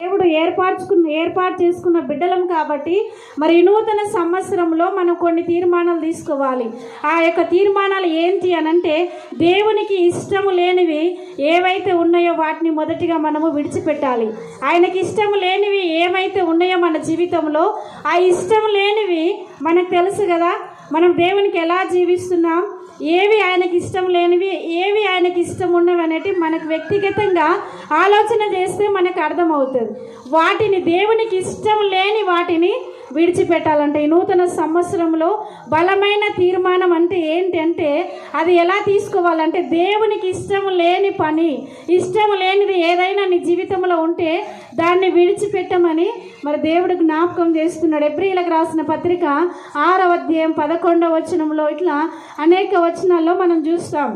దేవుడు ఏర్పరచుకున్న ఏర్పాటు చేసుకున్న బిడ్డలం కాబట్టి మరి నూతన సంవత్సరంలో మనం కొన్ని తీర్మానాలు తీసుకోవాలి. ఆ యొక్క తీర్మానాలు ఏంటి అని అంటే దేవునికి ఇష్టము లేనివి ఏవైతే ఉన్నాయో వాటిని మొదటిగా మనము విడిచిపెట్టాలి. ఆయనకి ఇష్టం లేనివి ఏమైతే ఉన్నాయో మన జీవితంలో ఆ ఇష్టం లేనివి మనకు తెలుసు కదా మనం దేవునికి ఎలా జీవిస్తున్నాం? ఏవి ఆయనకి ఇష్టం లేనివి ఏవి ఆయనకి ఇష్టం ఉన్నవి అనేటి మనకు వ్యక్తిగతంగా ఆలోచన చేస్తే మనకు అర్థమవుతుంది. వాటిని దేవునికి ఇష్టం లేని వాటిని విడిచిపెట్టాలంటే ఈ నూతన సంవత్సరంలో బలమైన తీర్మానం అంటే ఏంటంటే అది ఎలా తీసుకోవాలంటే దేవునికి ఇష్టం లేని పని ఇష్టం లేనిది ఏదైనా నీ జీవితంలో ఉంటే దాన్ని విడిచిపెట్టమని మరి దేవుడు జ్ఞాపకం చేస్తున్నాడు. ఎబ్రిలకు రాసిన పత్రిక ఆరవ అధ్యాయం పదకొండవ వచనంలో ఇట్లా అనేక వచనాల్లో మనం చూస్తాం.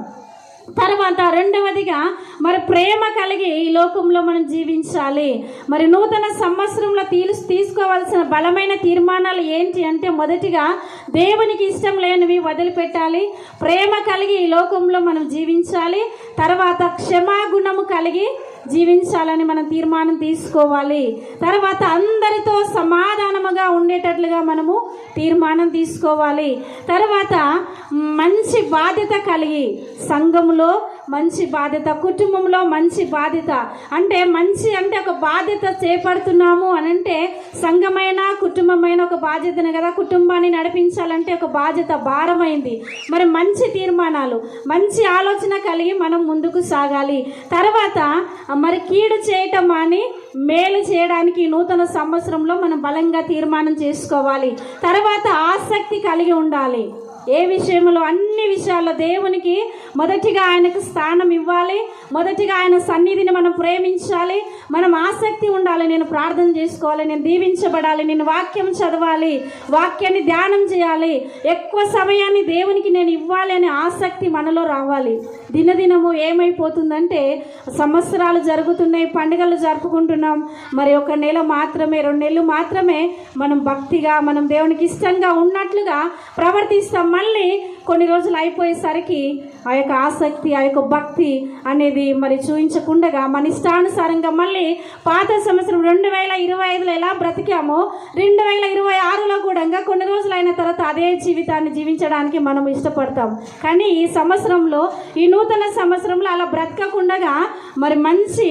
తర్వాత రెండవదిగా మరి ప్రేమ కలిగి ఈ లోకంలో మనం జీవించాలి. మరి నూతన సంవత్సరంలో తీలు తీసుకోవాల్సిన బలమైన తీర్మానాలు ఏంటి అంటే మొదటిగా దేవునికి ఇష్టం లేనివి వదిలిపెట్టాలి. ప్రేమ కలిగి ఈ లోకంలో మనం జీవించాలి. తర్వాత క్షమాగుణము కలిగి జీవించాలని మనం తీర్మానం తీసుకోవాలి. తర్వాత అందరితో సమాధానముగా ఉండేటట్లుగా మనము తీర్మానం తీసుకోవాలి. తర్వాత మంచి బాధ్యత కలిగి సంఘంలో మంచి బాధ్యత కుటుంబంలో మంచి బాధ్యత. అంటే మంచి అంటే ఒక బాధ్యత చేపడుతున్నాము అని అంటే సంఘమైన కుటుంబమైన ఒక బాధ్యతనే కదా. కుటుంబాన్ని నడిపించాలంటే ఒక బాధ్యత భారమైంది. మరి మంచి తీర్మానాలు మంచి ఆలోచన కలిగి మనం ముందుకు సాగాలి. తర్వాత మరి కీడు చేయటం అని మేలు చేయడానికి నూతన సంవత్సరంలో మనం బలంగా తీర్మానం చేసుకోవాలి. తర్వాత ఆసక్తి కలిగి ఉండాలి. ఏ విషయంలో అన్ని విషయాల్లో దేవునికి మొదటిగా ఆయనకు స్థానం ఇవ్వాలి మొదటిగా ఆయన సన్నిధిని మనం ప్రేమించాలి మనం ఆసక్తి ఉండాలి నేను ప్రార్థన చేసుకోవాలి నేను దీవించబడాలి నేను వాక్యం చదవాలి వాక్యాన్ని ధ్యానం చేయాలి ఎక్కువ సమయాన్ని దేవునికి నేను ఇవ్వాలి అనే ఆసక్తి మనలో రావాలి. దినదినము ఏమైపోతుందంటే సంవత్సరాలు జరుగుతున్నాయి పండుగలు జరుపుకుంటున్నాం మరి ఒక నెల మాత్రమే రెండు నెలలు మాత్రమే మనం భక్తిగా మనం దేవునికి ఇష్టంగా ఉన్నట్లుగా ప్రవర్తిస్తాం. మళ్ళీ కొన్ని రోజులు అయిపోయేసరికి ఆ యొక్క ఆసక్తి ఆ యొక్క భక్తి అనేది మరి చూపించకుండగా మన ఇష్టానుసారంగా మళ్ళీ పాత సంవత్సరం రెండు వేల ఇరవై ఐదులో ఎలా బ్రతికామో రెండు వేల ఇరవై ఆరులో కూడా కొన్ని రోజులు అయిన తర్వాత అదే జీవితాన్ని జీవించడానికి మనం ఇష్టపడతాం. కానీ ఈ సంవత్సరంలో ఈ నూతన సంవత్సరంలో అలా బ్రతకకుండగా మరి మంచి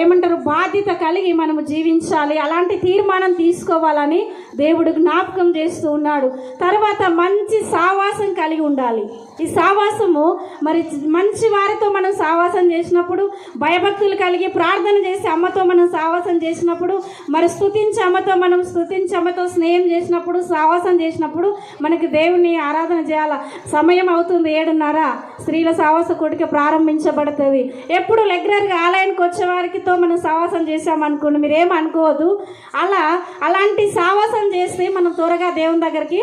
ఏమంటారు బాధ్యత కలిగి మనము జీవించాలి అలాంటి తీర్మానం తీసుకోవాలని దేవుడు జ్ఞాపకం చేస్తూ ఉన్నాడు. తర్వాత మంచి సావాసం కలిగి ఉండాలి. ఈ సావాసము మరి మంచి వారితో మనం సావాసం చేసినప్పుడు భయభక్తులు కలిగి ప్రార్థన చేసి అమ్మతో మనం సావాసం చేసినప్పుడు మరి స్తుతించి అమ్మతో మనం స్తుతించి అమ్మతో స్నేహం చేసినప్పుడు సావాసం చేసినప్పుడు మనకి దేవుని ఆరాధన చేయాల. సమయం అవుతుంది ఏడున్నర. స్త్రీల సావాస కొడుక ప్రారంభించబడుతుంది. ఎప్పుడు రెగ్యులర్గా ఆలయానికి వచ్చే వారికితో మనం సావాసం చేసామనుకోండి మీరు ఏం అనుకోవద్దు. అలా అలాంటి సావాసం చేస్తే మనం త్వరగా దేవుని దగ్గరికి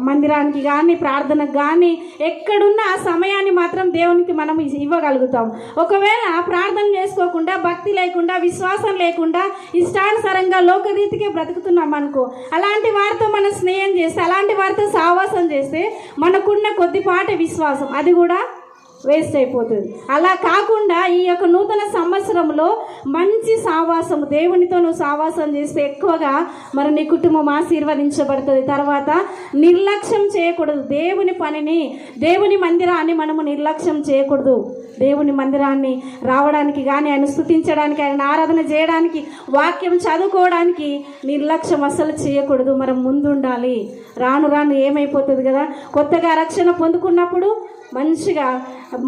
మందిరానికి కానీ ప్రార్థనకు కానీ ఎక్కడున్న ఆ సమయాన్ని మాత్రం దేవునికి మనం ఇవ్వగలుగుతాం. ఒకవేళ ప్రార్థన చేసుకోకుండా భక్తి లేకుండా విశ్వాసం లేకుండా ఇష్టానుసారంగా లోకరీతికే బ్రతుకుతున్నాం అనుకో అలాంటి వారితో మనం స్నేహం చేస్తే అలాంటి వారితో సావాసం చేస్తే మనకున్న కొద్దిపాటి విశ్వాసం అది కూడా వేస్ట్ అయిపోతుంది. అలా కాకుండా ఈ యొక్క నూతన సంవత్సరంలో మంచి సావాసం దేవునితో నువ్వు సావాసం చేస్తే ఎక్కువగా మరి నీ కుటుంబం ఆశీర్వదించబడుతుంది. తర్వాత నిర్లక్ష్యం చేయకూడదు. దేవుని పనిని దేవుని మందిరాన్ని మనము నిర్లక్ష్యం చేయకూడదు. దేవుని మందిరాన్ని రావడానికి కానీ ఆయన స్థుతించడానికి ఆయన ఆరాధన చేయడానికి వాక్యం చదువుకోవడానికి నిర్లక్ష్యం అసలు చేయకూడదు. మనం ముందుండాలి. రాను రాను ఏమైపోతుంది కదా? కొత్తగా రక్షణ పొందుకున్నప్పుడు మంచిగా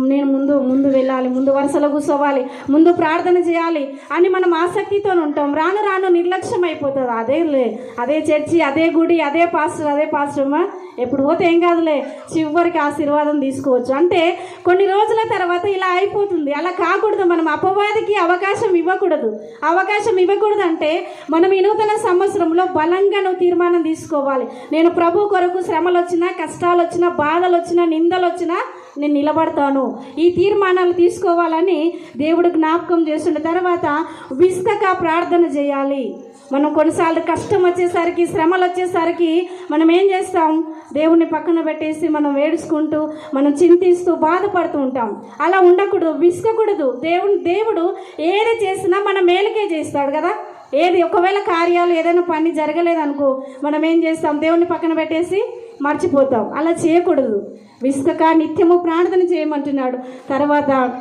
నేను ముందు ముందు వెళ్ళాలి ముందు వరుసలో కూర్చోవాలి ముందు ప్రార్థన చేయాలి అని మనం ఆసక్తితో ఉంటాం. రాను రాను నిర్లక్ష్యం అయిపోతుంది అదే లే అదే చర్చి అదే గుడి అదే పాస్టర్ అదే పాస్టర్మా ఎప్పుడు పోతే ఏం కాదులే. చివరికి ఆశీర్వాదం తీసుకోవచ్చు. అంటే కొన్ని రోజుల తర్వాత ఇలా అయిపోతుంది. అలా కాకూడదు. మనం అపవాదికి అవకాశం ఇవ్వకూడదు. అవకాశం ఇవ్వకూడదు అంటే మనం ఈ నూతన సంవత్సరంలో బలంగా నువ్వు తీర్మానం తీసుకోవాలి. నేను ప్రభు కొరకు శ్రమలు వచ్చినా కష్టాలు వచ్చినా బాధలు వచ్చినా నిందలు వచ్చినా నేను నిలబడతాను. ఈ తీర్మానాలు తీసుకోవాలని దేవుడు జ్ఞాపకం చేస్తున్న తర్వాత విస్తక ప్రార్థన చేయాలి. మనం కొన్నిసార్లు కష్టం వచ్చేసరికి శ్రమలు వచ్చేసరికి మనం ఏం చేస్తాం? దేవుని పక్కన పెట్టేసి మనం ఏడుచుకుంటూ మనం చింతిస్తూ బాధపడుతూ ఉంటాం. అలా ఉండకూడదు విసుకకూడదు దేవుని దేవుడు ఏది చేసినా మన మేలుకే చేస్తాడు కదా. ఏది ఒకవేళ కార్యాలు ఏదైనా పని జరగలేదనుకో మనం ఏం చేస్తాం? దేవుని పక్కన పెట్టేసి మర్చిపోతాం. అలా చేయకూడదు. విసుకక నిత్యము ప్రార్థన చేయమంటున్నాడు. తర్వాత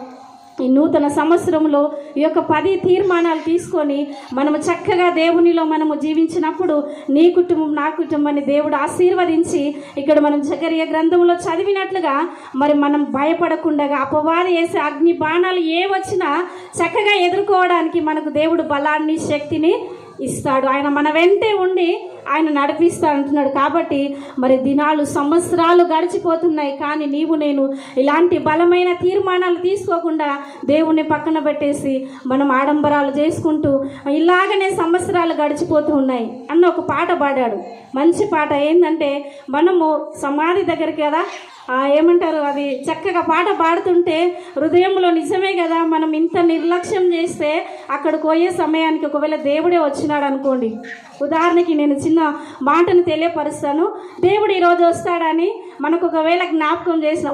ఈ నూతన సంవత్సరంలో ఈ యొక్క పది తీర్మానాలు తీసుకొని మనము చక్కగా దేవునిలో మనము జీవించినప్పుడు నీ కుటుంబం నా కుటుంబాన్ని దేవుడు ఆశీర్వదించి ఇక్కడ మనం జకర్య గ్రంథంలో చదివినట్లుగా మరి మనం భయపడకుండా అపవాది వేసే అగ్ని బాణాలు ఏ వచ్చినా చక్కగా ఎదుర్కోవడానికి మనకు దేవుడు బలాన్ని శక్తిని ఇస్తాడు. ఆయన మన వెంటే ఉండి ఆయన నడిపిస్తా అంటున్నాడు. కాబట్టి మరి దినాలు సంవత్సరాలు గడిచిపోతున్నాయి. కానీ నీవు నేను ఇలాంటి బలమైన తీర్మానాలు తీసుకోకుండా దేవుణ్ణి పక్కన పెట్టేసి మనం ఆడంబరాలు చేసుకుంటూ ఇలాగనే సంవత్సరాలు గడిచిపోతూ ఉన్నాయి అన్న ఒక పాట పాడాడు. మంచి పాట ఏంటంటే మనము సమాధి దగ్గరికి కదా ఏమంటారు? అది చక్కగా పాట పాడుతుంటే హృదయంలో నిజమే కదా మనం ఇంత నిర్లక్ష్యం చేస్తే అక్కడికి పోయే సమయానికి ఒకవేళ దేవుడే వచ్చినాడు అనుకోండి. ఉదాహరణకి నేను చిన్న మాటను తెలియపరుస్తాను. దేవుడు ఈరోజు వస్తాడని మనకు ఒకవేళ జ్ఞాపకం చేసిన